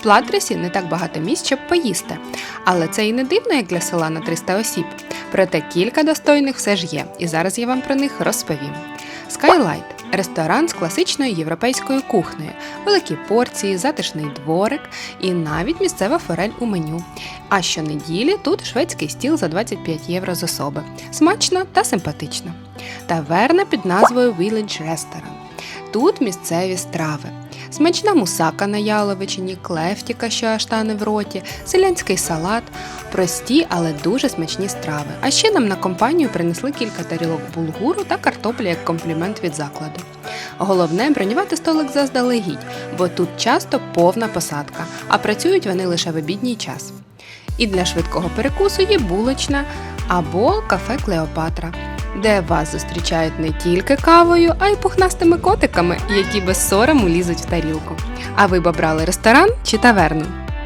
В Платресі не так багато місць, щоб поїсти. Але це і не дивно, як для села на 300 осіб. Проте кілька достойних все ж є, і зараз я вам про них розповім. Skylight – ресторан з класичною європейською кухнею, великі порції, затишний дворик і навіть місцева форель у меню. А щонеділі тут шведський стіл за 25 євро з особи. Смачно та симпатично. Таверна під назвою Village Restaurant. Тут місцеві страви. Смачна мусака на яловичині, клефтіка, що аж тане в роті, селянський салат, прості, але дуже смачні страви. А ще нам на компанію принесли кілька тарілок булгуру та картоплі як комплімент від закладу. Головне бронювати столик заздалегідь, бо тут часто повна посадка, а працюють вони лише в обідній час. І для швидкого перекусу є булочна або кафе Клеопатра, де вас зустрічають не тільки кавою, а й пухнастими котиками, які без сорому лізуть в тарілку. А ви б обрали ресторан чи таверну?